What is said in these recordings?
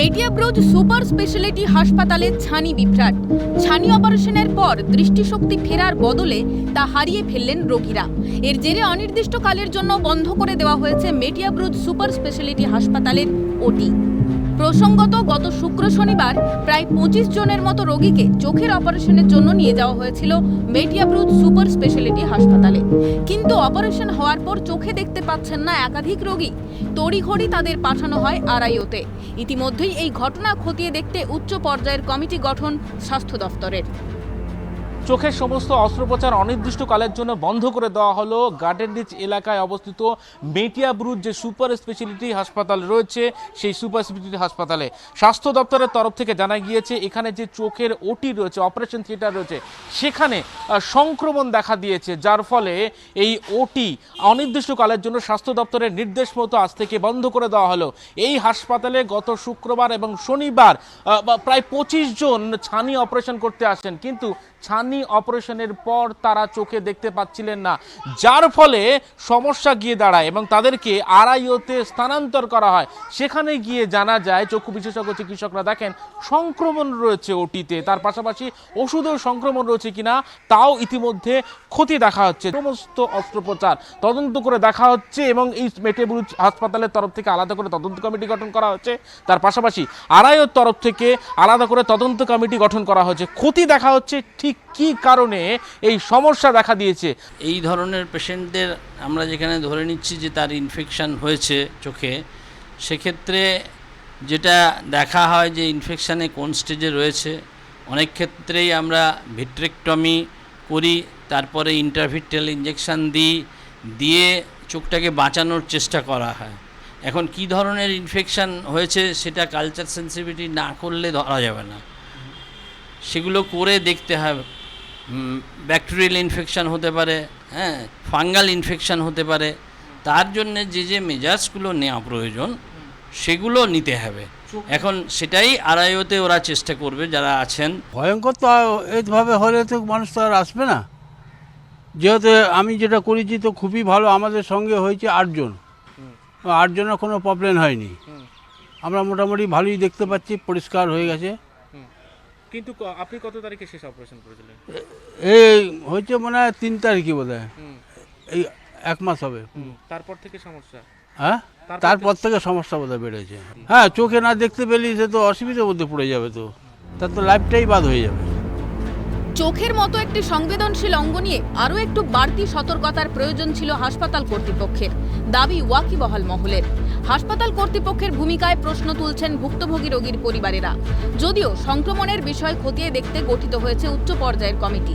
মেটিয়াব্রোজ super speciality হাসপাতালে ছানি বিভ্রাট। ছানি অপারেশনের পর দৃষ্টিশক্তি ফেরার বদলে তা হারিয়ে ফেললেন রোগীরা। এর জেরে অনির্দিষ্টকালের জন্য বন্ধ করে দেওয়া হয়েছে মেটিয়াব্রোজ সুপার স্পেশালিটি হাসপাতালের ওটি। প্রসঙ্গত, গত শুক্র শনিবার প্রায় পঁচিশ জনের মতো রোগীকে চোখের অপারেশনের জন্য নিয়ে যাওয়া হয়েছিল মেটিয়াব্রুজ সুপার স্পেশালিটি হাসপাতালে। কিন্তু অপারেশন হওয়ার পর চোখে দেখতে পাচ্ছেন না একাধিক রোগী। তড়িঘড়ি তাদের পাঠানো হয় আরআইওতে। ইতিমধ্যেই এই ঘটনা খতিয়ে দেখতে উচ্চ পর্যায়ের কমিটি গঠন স্বাস্থ্য দফতরের। চোখের সমস্ত অস্ত্রোপচার অনির্দিষ্টকালের জন্য বন্ধ করে দেওয়া হলো। গার্ডেন রিচ এলাকায় অবস্থিত মেটিয়াব্রুজ যে সুপার স্পেশালিটি হাসপাতাল রয়েছে, সেই সুপার স্পেশালিটি হাসপাতালে স্বাস্থ্য দপ্তরের তরফ থেকে জানা গিয়েছে, এখানে যে চোখের ওটি রয়েছে, অপারেশন থিয়েটার রয়েছে, সেখানে সংক্রমণ দেখা দিয়েছে, যার ফলে এই ওটি অনির্দিষ্টকালের জন্য স্বাস্থ্য দপ্তরের নির্দেশ মতো আজ থেকে বন্ধ করে দেওয়া হলো। এই হাসপাতালে গত শুক্রবার এবং শনিবার প্রায় পঁচিশ জন ছানি অপারেশন করতে আসেন, কিন্তু ছানি অপারেশনের পর তারা চোখে দেখতে পাচ্ছিলেন না, যার ফলে সমস্যা গিয়ে দাঁড়ায় এবং তাদেরকে আড়াইওতে স্থানান্তর করা হয়। সেখানে গিয়ে জানা যায়, চক্ষু বিশেষজ্ঞ চিকিৎসকরা দেখেন সংক্রমণ রয়েছে ওটিতে। তার পাশাপাশি ওষুধেও সংক্রমণ রয়েছে কিনা, তাও ইতিমধ্যে ক্ষতি দেখা হচ্ছে। সমস্ত অস্ত্রোপচার তদন্ত করে দেখা হচ্ছে এবং এই মেটেবুরুজ হাসপাতালের তরফ থেকে আলাদা করে তদন্ত কমিটি গঠন করা হচ্ছে। তার পাশাপাশি আড়াইয়ের তরফ থেকে আলাদা করে তদন্ত কমিটি গঠন করা হচ্ছে ক্ষতি দেখা হচ্ছে ঠিক কী কারণে এই সমস্যা দেখা দিয়েছে? এই ধরনের পেশেন্টদের আমরা যেখানে ধরে নিচ্ছি যে তার ইনফেকশান হয়েছে চোখে, সেক্ষেত্রে যেটা দেখা হয় যে ইনফেকশানে কোন স্টেজে রয়েছে, অনেক ক্ষেত্রেই আমরা ভিট্রেকটমি করি, তারপরে ইন্টারভিটেল ইঞ্জেকশান দিই, দিয়ে চোখটাকে বাঁচানোর চেষ্টা করা হয়। এখন কি ধরনের ইনফেকশান হয়েছে সেটা কালচার সেন্সিটিভিটি না করলে ধরা যাবে না। সেগুলো করে দেখতে হবে ব্যাকটেরিয়াল ইনফেকশান হতে পারে হ্যাঁ ফাঙ্গাল ইনফেকশান হতে পারে। তার জন্য যে যে মেজাজগুলো নেওয়া প্রয়োজন সেগুলো নিতে হবে। এখন সেটাই আড়াইওতে ওরা চেষ্টা করবে যারা আছেন। ভয়ঙ্কর তো এইভাবে হলে তো মানুষ তো আর আসবে না। যেহেতু আমি যেটা করেছি তো খুবই ভালো আমাদের সঙ্গে হয়েছে আটজন। আটজনের কোনো প্রবলেম হয়নি। আমরা মোটামুটি ভালোই দেখতে পাচ্ছি পরিষ্কার হয়ে গেছে। কিন্তু আপনি কত তারিখে শেষ অপারেশন করেছিলেন? এই হয়েছে মনে হয় তিন তারিখে বোধ হয়। এই এক মাস হবে। তারপর থেকে সমস্যা? হ্যাঁ? তারপর থেকে সমস্যা বোধহয় বেড়েছে। হ্যাঁ চোখে না দেখতে পেলে সে তো অসুবিধার মধ্যে পড়ে যাবে তো। তার তো লাইফটাই বাদ হয়ে যাবে। চোখের মতো একটি সংবেদনশীল অঙ্গ নিয়ে আরও একটু বাড়তি সতর্কতার প্রয়োজন ছিল হাসপাতাল কর্তৃপক্ষের। দাবি ওয়াকিবহাল মহলের। হাসপাতাল কর্তৃপক্ষের ভূমিকায় প্রশ্ন তুলছেন ভুক্তভোগী রোগীর পরিবারেরা। যদিও সংক্রমণের বিষয় খতিয়ে দেখতে গঠিত হয়েছে উচ্চ পর্যায়ের কমিটি।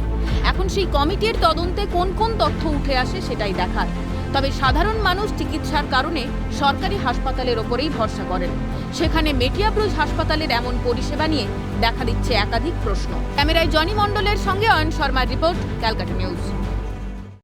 এখন সেই কমিটির তদন্তে কোন কোন তথ্য উঠে আসে সেটাই দেখার। তবে সাধারণ মানুষ চিকিৎসার কারণে সরকারি হাসপাতালের ওপরেই ভরসা করেন। সেখানে মেটিয়াব্রুজ হাসপাতালের এমন পরিষেবা নিয়ে দেখা দিচ্ছে একাধিক প্রশ্ন। ক্যামেরায় জনি মণ্ডলের সঙ্গে অয়ন শর্মার রিপোর্ট, ক্যালকাটা নিউজ।